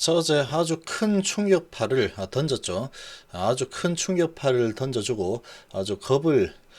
자, 어제 아주 큰 충격파를 아, 던졌죠. 아주 큰 충격파를 던져주고 아주 겁을 어,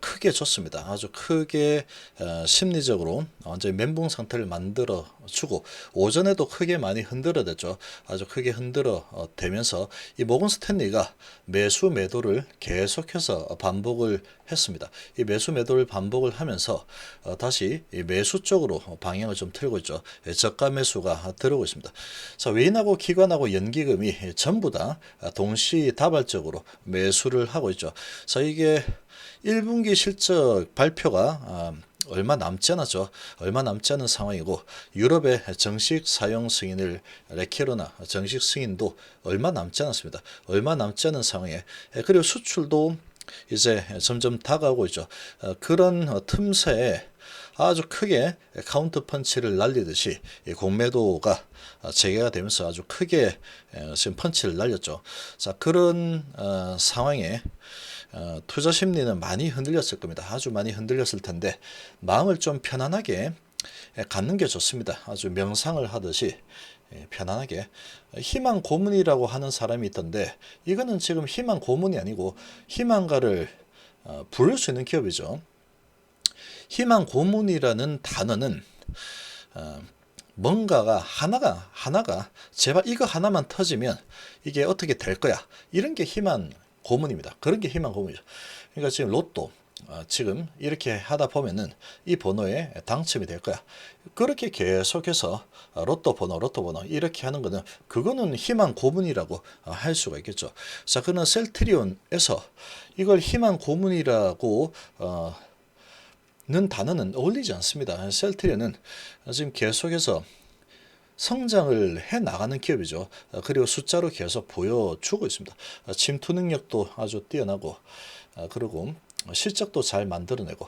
크게 줬습니다. 아주 크게 어, 심리적으로 완전히 멘붕 상태를 만들어 주고 오전에도 크게 많이 흔들어 댔죠. 아주 크게 흔들어 어, 대면서 이 모건 스탠리가 매수 매도를 계속해서 반복을 했습니다. 이 매수 매도를 반복을 하면서 어, 다시 이 매수 쪽으로 방향을 좀 틀고 있죠. 예, 저가 매수가 들어오고 있습니다. 자, 외인하고 기관하고 연기금이 전부 다 동시다발적으로 매수를 하고 있죠. 자, 이게 1분기 실적 발표가 아, 얼마 남지 않았죠. 얼마 남지 않은 상황이고 유럽의 정식 사용 승인을 레케로나 정식 승인도 얼마 남지 않았습니다. 얼마 남지 않은 상황에 예, 그리고 수출도 이제 점점 다가오고 있죠. 어, 그런 어, 틈새에 아주 크게 카운터 펀치를 날리듯이 이 공매도가 어, 재개가 되면서 아주 크게 에, 지금 펀치를 날렸죠. 자 그런 어, 상황에 어, 투자 심리는 많이 흔들렸을 겁니다. 아주 많이 흔들렸을 텐데 마음을 좀 편안하게 예, 갖는 게 좋습니다. 아주 명상을 하듯이 예, 편안하게 희망 고문이라고 하는 사람이 있던데 이거는 지금 희망 고문이 아니고 희망가를 어, 부를 수 있는 기업이죠. 희망 고문이라는 단어는 어, 뭔가가 하나가 하나가 제발 이거 하나만 터지면 이게 어떻게 될 거야 이런 게 희망 고문입니다. 그런 게 희망 고문이죠. 그러니까 지금 로또 어, 지금 이렇게 하다 보면은 이 번호에 당첨이 될 거야. 그렇게 계속해서 어, 로또 번호, 로또 번호 이렇게 하는 거는 그거는 희망 고문이라고 어, 할 수가 있겠죠. 자, 그는 셀트리온에서 이걸 희망 고문이라고 어, 는 단어는 어울리지 않습니다. 셀트리온은 지금 계속해서 성장을 해 나가는 기업이죠. 어, 그리고 숫자로 계속 보여주고 있습니다. 어, 침투 능력도 아주 뛰어나고 어, 그리고 실적도 잘 만들어내고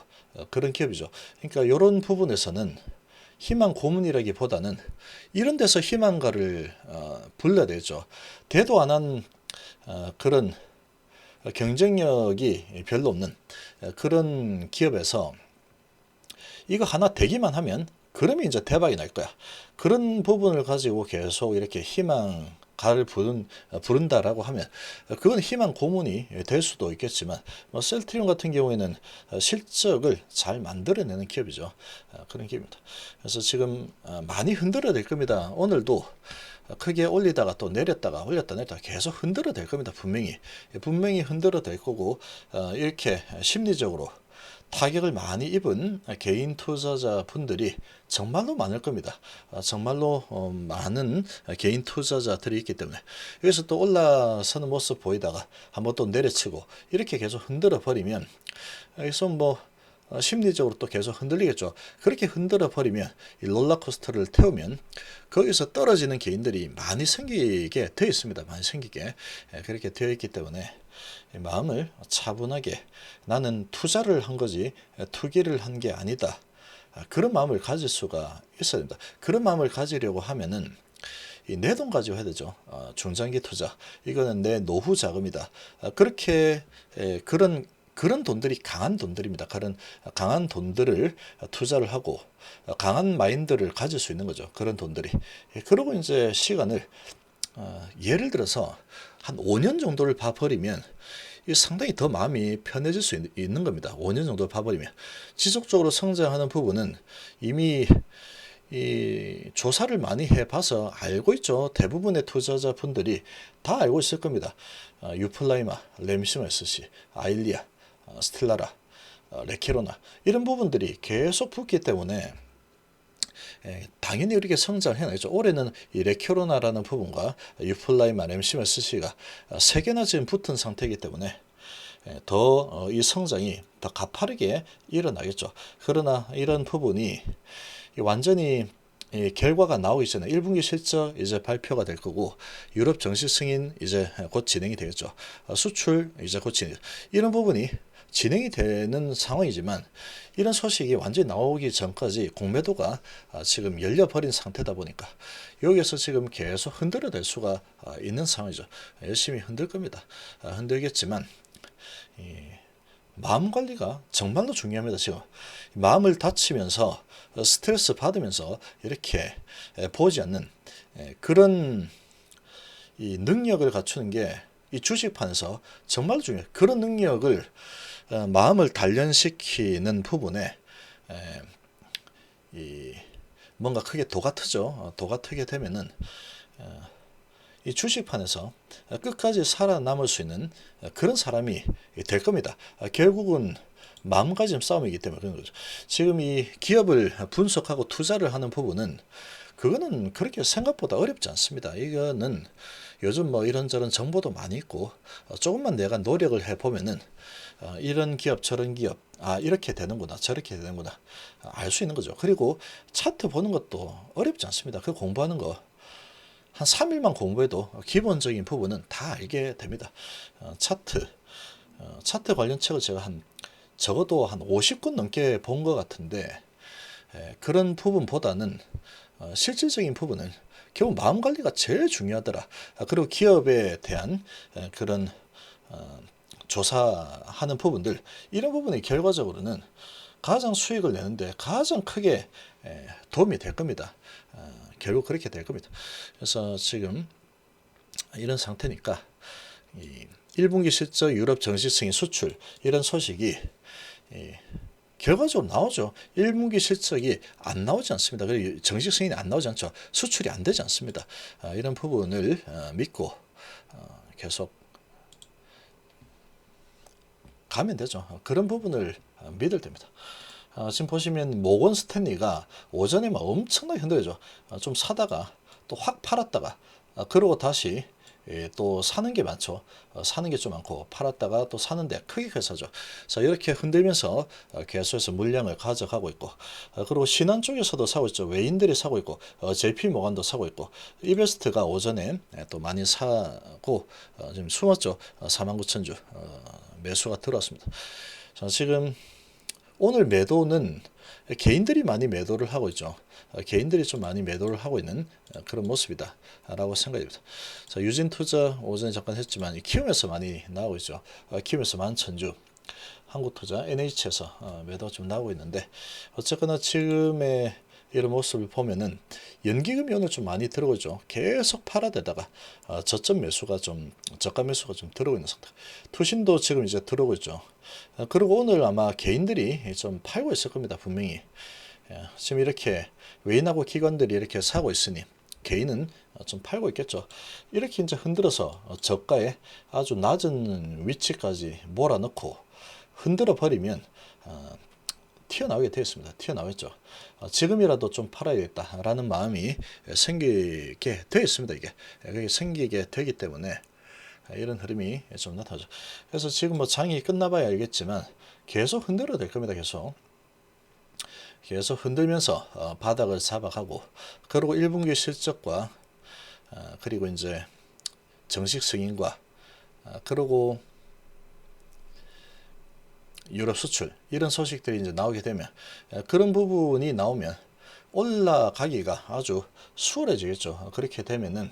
그런 기업이죠. 그러니까 이런 부분에서는 희망 고문이라기보다는 이런 데서 희망가를 불러야 되죠. 대도 안 한 그런 경쟁력이 별로 없는 그런 기업에서 이거 하나 되기만 하면 그러면 이제 대박이 날 거야. 그런 부분을 가지고 계속 이렇게 희망 가를 부른, 부른다라고 하면 그건 희망 고문이 될 수도 있겠지만 뭐 셀트리온 같은 경우에는 실적을 잘 만들어내는 기업이죠. 그런 기업입니다. 그래서 지금 많이 흔들어야 될 겁니다. 오늘도 크게 올리다가 또 내렸다가 올렸다 내렸다 계속 흔들어 될 겁니다. 분명히 분명히 흔들어 될 거고 어, 이렇게 심리적으로 타격을 많이 입은 개인 투자자 분들이 정말로 많을 겁니다. 아, 정말로 어, 많은 개인 투자자들이 있기 때문에 여기서 또 올라서는 모습 보이다가 한번 또 내려치고 이렇게 계속 흔들어 버리면 여기서 뭐 어, 심리적으로 또 계속 흔들리겠죠. 그렇게 흔들어 버리면 이 롤러코스터를 태우면 거기서 떨어지는 개인들이 많이 생기게 되어 있습니다. 많이 생기게 예, 그렇게 되어 있기 때문에 마음을 차분하게 나는 투자를 한 거지 투기를 한 게 아니다. 아, 그런 마음을 가질 수가 있어야 된다. 그런 마음을 가지려고 하면은 내돈 가지고 해야 되죠. 어, 중장기 투자. 이거는 내 노후 자금이다. 아, 그렇게 에, 그런 그런 돈들이 강한 돈들입니다. 그런 강한 돈들을 투자를 하고 강한 마인드를 가질 수 있는 거죠. 그런 돈들이. 예, 그러고 이제 시간을 어, 예를 들어서 한 5년 정도를 봐버리면 상당히 더 마음이 편해질 수 있, 는 겁니다. 5년 정도 봐버리면 지속적으로 성장하는 부분은 이미 이 조사를 많이 해봐서 알고 있죠. 대부분의 투자자 분들이 다 알고 있을 겁니다. 어, 유플라이마, 렘시머스시, 아일리아, 어, 스텔라라, 어, 레케로나 이런 부분들이 계속 붙기 때문에 예, 당연히 이렇게 성장해 나겠죠. 올해는 이 레케로나라는 부분과 유플라이마, 렘시머스시가 세 개나 지금 붙은 상태이기 때문에 예, 더이 성장이 더 가파르게 일어나겠죠. 그러나 이런 부분이 완전히 이 결과가 나오기 전에 1분기 실적 이제 발표가 될 거고 유럽 정식 승인 이제 곧 진행이 되겠죠. 수출 이제 곧 진행. 이런 부분이 진행이 되는 상황이지만 이런 소식이 완전히 나오기 전까지 공매도가 아, 지금 열려버린 상태다 보니까 여기에서 지금 계속 흔들어 댈 수가 아, 있는 상황이죠. 열심히 흔들 겁니다. 아, 흔들겠지만 마음 관리가 정말로 중요합니다. 지금 마음을 다치면서 스트레스 받으면서 이렇게 보지 않는 그런 이 능력을 갖추는 게 이 주식판에서 정말 중요해요. 그런 능력을 어, 마음을 단련시키는 부분에 에, 이 뭔가 크게 도가 트죠. 어, 도가 트게 되면은 어, 이 주식판에서 끝까지 살아남을 수 있는 그런 사람이 될 겁니다. 아, 결국은 마음가짐 싸움이기 때문에 그런 거죠. 지금 이 기업을 분석하고 투자를 하는 부분은 그거는 그렇게 생각보다 어렵지 않습니다. 이거는 요즘 뭐 이런저런 정보도 많이 있고 어, 조금만 내가 노력을 해 보면은 어, 이런 기업 저런 기업 아 이렇게 되는구나 저렇게 되는구나 알 수 있는 거죠. 그리고 차트 보는 것도 어렵지 않습니다. 그 공부하는 거 한 3일만 공부해도 기본적인 부분은 다 알게 됩니다. 어, 차트 어, 차트 관련 책을 제가 한 적어도 한 50권 넘게 본 것 같은데 에, 그런 부분보다는 어, 실질적인 부분은 결국 마음 관리가 제일 중요하더라. 아, 그리고 기업에 대한 에, 그런 어, 조사하는 부분들 이런 부분이 결과적으로는 가장 수익을 내는데 가장 크게 에, 도움이 될 겁니다. 어, 결국 그렇게 될 겁니다. 그래서 지금 이런 상태니까 이 1분기 실적 유럽 정식 승인 수출 이런 소식이 이 결과적으로 나오죠. 1분기 실적이 안 나오지 않습니다. 정식 승인이 안 나오지 않죠. 수출이 안 되지 않습니다. 아, 이런 부분을 어, 믿고 어, 계속 가면 되죠. 어, 그런 부분을 어, 믿을 때입니다. 어, 지금 보시면 모건 스탠리가 오전에 막 엄청나게 흔들리죠. 어, 좀 사다가 또 확 팔았다가 어, 그러고 다시 예, 또 사는 게 많죠. 어, 사는 게 좀 많고 팔았다가 또 사는데 크게 회사죠. 자 이렇게 흔들면서 어, 계속해서 물량을 가져가고 있고 어, 그리고 신한 쪽에서도 사고 있죠. 외인들이 사고 있고 어, JP 모간도 사고 있고 이베스트가 오전에 예, 또 많이 사고 어, 지금 숨었죠. 어, 49,000주 어, 매수가 들어왔습니다. 자 지금 오늘 매도는 개인들이 많이 매도를 하고 있죠. 어, 개인들이 좀 많이 매도를 하고 있는 어, 그런 모습이다라고 생각됩니다. 자, 유진 투자 오전에 잠깐 했지만 이 키움에서 많이 나오고 있죠. 어, 키움에서 만천주, 한국투자, NH에서 어, 매도가 좀 나오고 있는데 어쨌거나 지금의 이런 모습을 보면은 연기금이 오늘 좀 많이 들어오죠. 계속 팔아대다가 어, 저점 매수가 좀 저가 매수가 좀 들어오고 있는 상태. 투신도 지금 이제 들어오고 있죠. 어, 그리고 오늘 아마 개인들이 좀 팔고 있을 겁니다. 분명히. 예, 지금 이렇게 외인하고 기관들이 이렇게 사고 있으니 개인은 어, 좀 팔고 있겠죠. 이렇게 이제 흔들어서 어, 저가에 아주 낮은 위치까지 몰아넣고 흔들어 버리면 어, 튀어나오게 되어 있습니다. 튀어나오겠죠. 어, 지금이라도 좀 팔아야겠다라는 마음이 생기게 되어 있습니다. 이게 그게 생기게 되기 때문에 이런 흐름이 좀 나타나죠. 그래서 지금 뭐 장이 끝나봐야 알겠지만 계속 흔들어야 될 겁니다. 계속. 계속 흔들면서 어, 바닥을 잡아가고 그리고 1분기 실적과 어, 그리고 이제 정식 승인과 어, 그리고 유럽 수출 이런 소식들이 이제 나오게 되면 어, 그런 부분이 나오면 올라가기가 아주 수월해지겠죠. 그렇게 되면은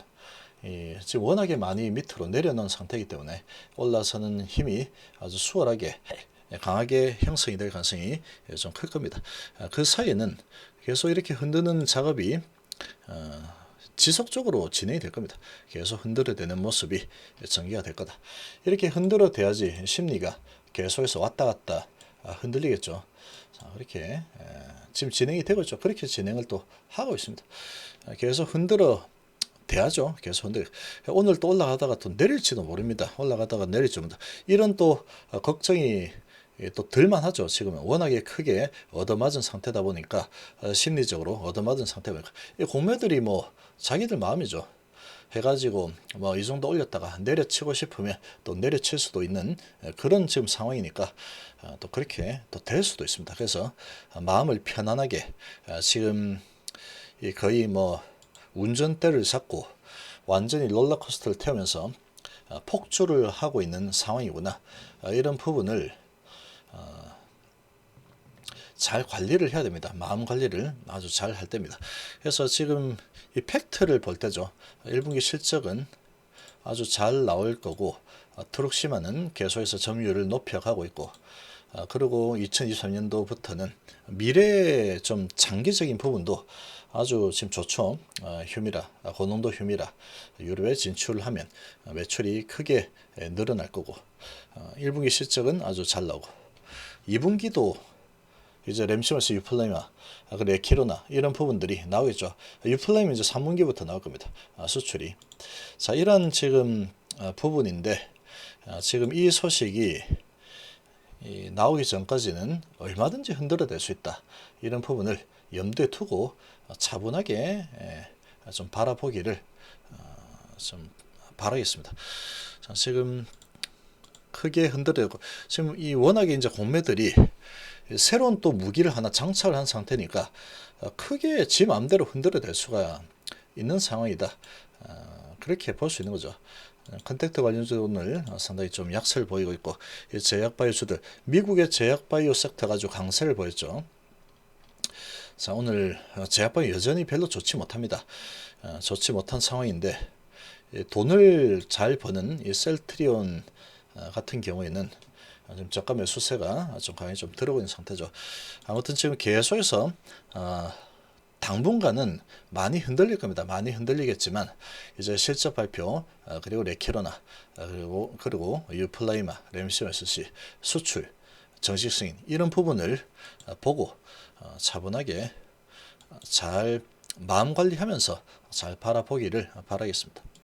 이 지금 워낙에 많이 밑으로 내려놓은 상태이기 때문에 올라서는 힘이 아주 수월하게 강하게 형성이 될 가능성이 좀 클 겁니다. 아, 그 사이에는 계속 이렇게 흔드는 작업이 어, 지속적으로 진행이 될 겁니다. 계속 흔들어대는 모습이 전개가 될 거다. 이렇게 흔들어대야지 심리가 계속해서 왔다 갔다 아, 흔들리겠죠. 자, 그렇게 지금 진행이 되고 있죠. 그렇게 진행을 또 하고 있습니다. 아, 계속 흔들어 돼야죠. 계속 흔들. 오늘 또 올라가다가 또 내릴지도 모릅니다. 올라가다가 내릴지 모른다. 이런 또 어, 걱정이 또 들만하죠. 지금은 워낙에 크게 얻어맞은 상태다 보니까 어, 심리적으로 얻어맞은 상태다 보니까 이 공매들이 뭐 자기들 마음이죠. 해가지고 뭐 이 정도 올렸다가 내려치고 싶으면 또 내려칠 수도 있는 그런 지금 상황이니까 어, 또 그렇게 또 될 수도 있습니다. 그래서 마음을 편안하게 지금 거의 뭐 운전대를 잡고 완전히 롤러코스터를 태우면서 폭주를 하고 있는 상황이구나 이런 부분을 잘 관리를 해야 됩니다. 마음 관리를 아주 잘 할 때입니다. 그래서 지금 이 팩트를 볼 때죠. 1분기 실적은 아주 잘 나올 거고 어, 트룩시마는 계속해서 점유율을 높여가고 있고 어, 그리고 2023년도부터는 미래의 좀 장기적인 부분도 아주 지금 좋죠. 어, 휴미라, 아, 고농도 휴미라 유럽에 진출하면 어, 매출이 크게 에, 늘어날 거고 어, 1분기 실적은 아주 잘 나오고 2분기도 이제 램시머스 유플레이마, 아, 그 레키로나 이런 부분들이 나오겠죠. 유플레임 이제 3분기부터 나올 겁니다. 아, 수출이. 자, 이런 지금 아, 부분인데 아, 지금 이 소식이 이 나오기 전까지는 얼마든지 흔들어댈 수 있다. 이런 부분을 염두에 두고 어, 차분하게 예, 좀 바라보기를 어, 좀 바라겠습니다. 자, 지금 크게 흔들어고 지금 이 워낙에 이제 공매들이 새로운 또 무기를 하나 장착을 한 상태니까 어, 크게 지 마음대로 흔들어댈 수가 있는 상황이다. 어, 그렇게 볼 수 있는 거죠. 컨택트 관련주 오늘 상당히 좀 약세를 보이고 있고 이 제약 바이오주들 미국의 제약 바이오 섹터가 아주 강세를 보였죠. 자 오늘 어, 제약 바이오 여전히 별로 좋지 못합니다. 어, 좋지 못한 상황인데 이 돈을 잘 버는 이 셀트리온 어, 같은 경우에는 지금 저가 매수세가 좀 강하게 좀 들어오고 있는 상태죠. 아무튼 지금 계속해서 어, 당분간은 많이 흔들릴 겁니다. 많이 흔들리겠지만 이제 실적 발표 어, 그리고 레키로나 어, 그리고 그리고 유플라이마, 램시오스시 수출 정식 승인 이런 부분을 어, 보고 어, 차분하게 어, 잘 마음 관리하면서 잘 바라보기를 바라겠습니다.